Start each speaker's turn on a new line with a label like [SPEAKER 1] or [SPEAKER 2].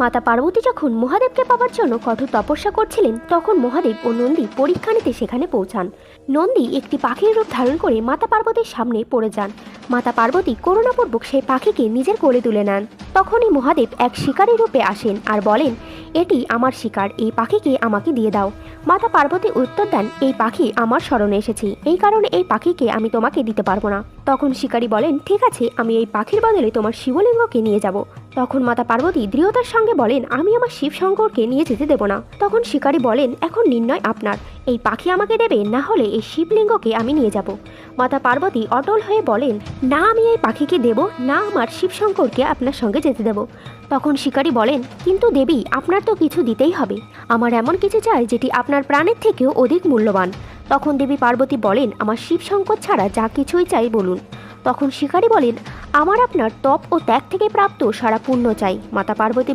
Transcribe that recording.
[SPEAKER 1] মাতা পার্বতী যখন মহাদেবকে পাওয়ার জন্য কঠোর তপস্যা করছিলেন, তখন মহাদেব ও নন্দী পরীক্ষা নিতে সেখানে পৌঁছান। নন্দী একটি পাখির রূপ ধারণ করে মাতা পার্বতীর সামনে পড়ে যান। মাতা পার্বতী করুণাপূর্বক সেই পাখিকে নিজের কোলে তুলে নেন। তখনই মহাদেব এক শিকারী রূপে আসেন আর বলেন, এটি আমার শিকার, এই পাখিকে আমাকে দিয়ে দাও। মাতা পার্বতী উত্তর দেন, এই পাখি আমার স্মরণে এসেছি, এই কারণে এই পাখিকে আমি তোমাকে দিতে পারব না। তখন শিকারী বলেন, ঠিক আছে, আমি এই পাখির বদলে তোমার শিবলিঙ্গকে নিয়ে যাব। তখন মাতা পার্বতী দৃঢ়তার সঙ্গে বলেন, আমি আমার শিব শঙ্করকে নিয়ে যেতে দেব না। তখন শিকারী বলেন, এখন নির্ণয় আপনার এই পাখি আমাকে দেবে, না হলে এই শিবলিঙ্গকে আমি নিয়ে যাব। মাতা পার্বতী অটল হয়ে বলেন, না, আমি এই পাখিকে দেব, না আমার শিব শঙ্করকে আপনার সঙ্গে যেতে দেব। তখন শিকারী বলেন, কিন্তু দেবী, আপনার তো কিছু দিতেই হবে। আমার এমন কিছু চাই যেটি আপনার প্রাণের থেকেও অধিক মূল্যবান। তখন দেবী পার্বতী বলেন, আমার শিব শঙ্কর ছাড়া যা কিছুই চাই বলুন। তখন শিকারী বলেন, আমার আপনার তপ ও ত্যাগ থেকে প্রাপ্ত সারা পুণ্য চাই। মাতা পার্বতী